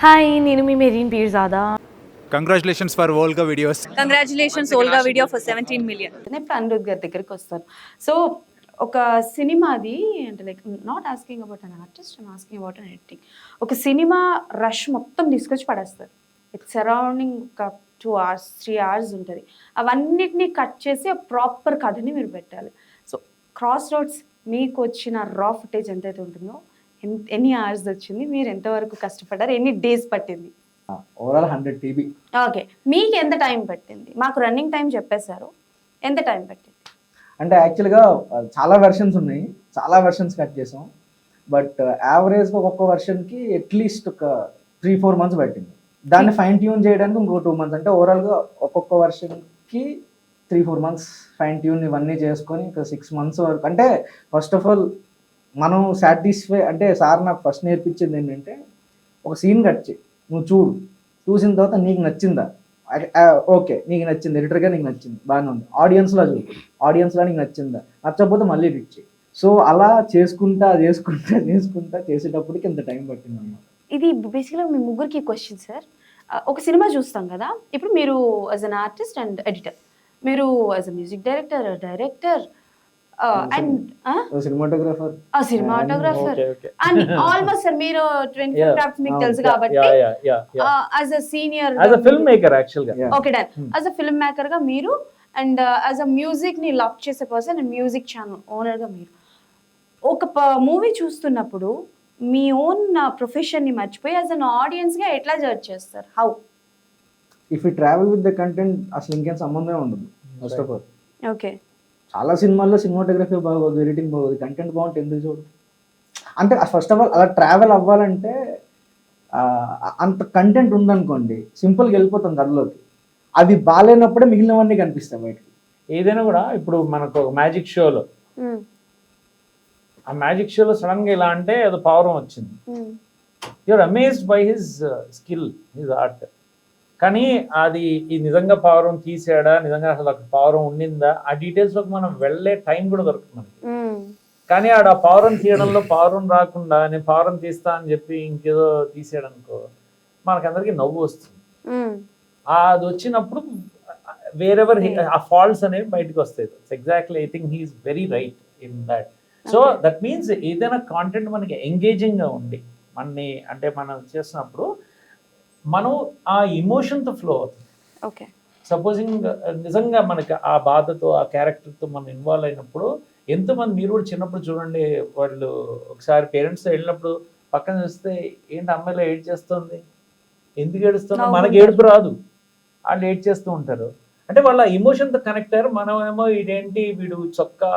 Hi నేను మీ Merin Peerzada? Congratulations for world videos congratulations Volga video for seventeen million ఇప్పుడు అనిరుద్ గారి దగ్గరికి వస్తారు. సో ఒక సినిమాది అంటే like not asking about an artist and asking about an editing ఒక సినిమా రష్ మొత్తం తీసుకొచ్చి పడేస్తారు. ఇట్స్ సరౌండింగ్ ఒక టూ అవర్స్ త్రీ అవర్స్ ఉంటుంది. అవన్నిటినీ కట్ చేసి ప్రాపర్ కథని మీరు పెట్టాలి. సో క్రాస్ రోడ్స్ మీకు వచ్చిన రా ఫుటేజ్ ఎంతైతే ఉంటుందో ఎన్ని అవర్స్ వచ్చింది? మీరు ఎంతవరకు కష్టపడ్డారు? ఎన్ని డేస్ పట్టింది? Overall hundred TB okay. మీకు ఎంత టైం పట్టింది? మాకు రన్నింగ్ టైం చెప్పేశారు. ఎంత టైం పట్టింది? అంటే యాక్చువల్గా చాలా వెర్షన్స్ ఉన్నాయి. చాలా వెర్షన్స్ కట్ చేసాం. బట్ యావరేజ్గా ఒక్కొక్క వెర్షన్కి అట్లీస్ట్ ఒక త్రీ ఫోర్ మంత్స్ పట్టింది. దాన్ని ఫైన్ ట్యూన్ చేయడానికి ఇంకో టూ మంత్స్ అంటే ఓవరాల్గా ఒక్కొక్క వెర్షన్కి three four months fine tune ఇవన్నీ చేసుకొని ఒక సిక్స్ మంత్స్ వరకు. అంటే ఫస్ట్ ఆఫ్ ఆల్ మనం సాటిస్ఫై అంటే సార్ నాకు ఫస్ట్ నేర్పించింది ఏంటంటే ఒక సీన్ కట్ చేయి. నువ్వు చూడు. చూసిన తర్వాత నీకు నచ్చిందా? ఓకే నీకు నచ్చింది. ఎడిటర్గా నీకు నచ్చింది. బాగానే ఉంది. ఆడియన్స్లో చూడు. ఆడియన్స్లో నీకు నచ్చిందా? నచ్చకపోతే మళ్ళీ ఎడిట్ చేయి. సో అలా చేసుకుంటా చేసుకుంటా చేసుకుంటా చేసేటప్పటికి ఇంత టైం పట్టింది అన్నమాట. ఇది బేసిక్గా మీ ముగ్గురికి క్వశ్చన్ సార్ ఒక సినిమా చూస్తాం కదా. ఇప్పుడు మీరు as an artist and editor మీరు as a music director director and cinematographer cinematographer Okay, okay. And almost sir మీరు ట్వంటీ. క్రాఫ్ట్స్ మీకు తెలుసు కాబట్టి. As a senior As a filmmaker, actually. Yeah. Okay done. As a film మేకర్గా మీరు and as a మ్యూజిక్ని love చేసే person and music channel ఓనర్గా మీరు ఒక మూవీ చూస్తున్నప్పుడు మీ ఓన్ ప్రొఫెషన్ని మర్చిపోయి యాజ్ అన్ ఆడియన్స్గా ఎట్లా జడ్జ్ చేస్తారు how if you travel with the content అసలు ఇంకేం సంబంధమే ఉండదు ఫస్ట్ ఆఫ్ ఆల్ ఓకే చాలా సినిమాల్లో సినిమాటోగ్రఫీ బాగోదు ఎడిటింగ్ బాగోదు కంటెంట్ బాగుంటే ఎందుకు చూడు? అంటే ఫస్ట్ ఆఫ్ ఆల్ అలా ట్రావెల్ అవ్వాలంటే ఆ, అంత కంటెంట్ ఉందనుకోండి సింపుల్గా వెళ్ళిపోతాం కథలోకి అది బాగాలేనప్పుడే మిగిలినవన్నీ కనిపిస్తాయి బయటకి. ఏదైనా కూడా ఇప్పుడు మనకు ఒక మ్యాజిక్ షోలో. ఆ మ్యాజిక్ షోలో సడన్గా ఇలా అంటే అది పవరం వచ్చింది. You're amazed by his skill his art కానీ అది ఈ నిజంగా పవరం తీసాడా నిజంగా అసలు అక్కడ పవరం ఉండిందా ఆ డీటెయిల్స్లోకి మనం వెళ్ళే టైం కూడా దొరుకుతుంది మనకి. కానీ ఆడ పవరం తీయడంలో పవరం రాకుండా నేను పవరం తీస్తా అని చెప్పి ఇంకేదో తీసాడనుకో మనకందరికీ నవ్వు వస్తుంది. అది వచ్చినప్పుడు వేరెవర్ ఆ ఫాల్ట్స్ అనేవి బయటకు వస్తాయి. Exactly I think he's very right in that so. That means ఏదైనా కాంటెంట్ మనకి ఎంగేజింగ్గా ఉండి మనని అంటే మనం చేసినప్పుడు మనం ఆ ఎమోషన్తో ఫ్లో అవుతుంది. ఓకే. సపోజింగ్ నిజంగా మనకి ఆ బాధతో ఆ క్యారెక్టర్తో మనం ఇన్వాల్వ్ అయినప్పుడు ఎంతోమంది మీరు కూడా చిన్నప్పుడు చూడండి వాళ్ళు ఒకసారి పేరెంట్స్తో వెళ్ళినప్పుడు పక్కన చూస్తే ఏంటి అమ్మాయిలో ఏడ్ చేస్తుంది? ఎందుకు ఏడుస్తున్నా మనకి ఏడుపు రాదు. వాళ్ళు ఏడ్ చేస్తూ ఉంటారు. అంటే వాళ్ళ ఎమోషన్తో కనెక్ట్ అయ్యారు. మనం ఏమో ఇదేంటి వీడు చొక్కా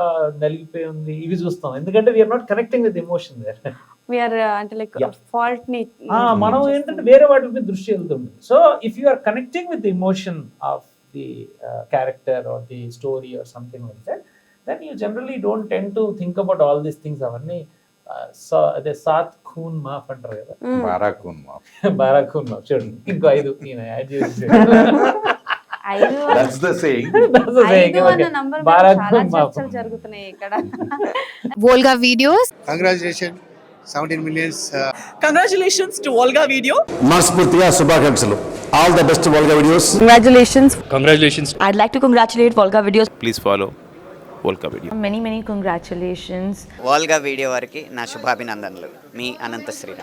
నలిగిపోయి ఉంది ఇవి చూస్తాం. ఎందుకంటే we're not connecting with emotion there we're అంటే లైక్ Yeah. ఫాల్ట్ని ఆ, మనం ఏంటంటే వేరే వాటి మీద దృష్టి వెళ్తుంది so if you are connecting with emotion of the character or the story or something like that then you generally don't tend to think about all these things అవన్నీ అదే సాత్ ఖూన్ మాఫ్ అంటారు కదా. బారాకూన్ మా బారా ఖూన్ మాఫ్ చూడండి. ఇంకో ఐదు ఈయన యాడ్ చేసి బారా ఖూన్ మాఫ్. Volga videos congratulations. 17 millions uh, congratulations to Volga video మనస్ఫూర్తిగా శుభాకాంక్షలు. All the best Volga videos congratulations Congratulations. I'd like to congratulate Volga videos Please follow Volca Video. Many many congratulations Volga video వారికి నా శుభాభినందనలు. మీ అనంత శ్రీరామ్.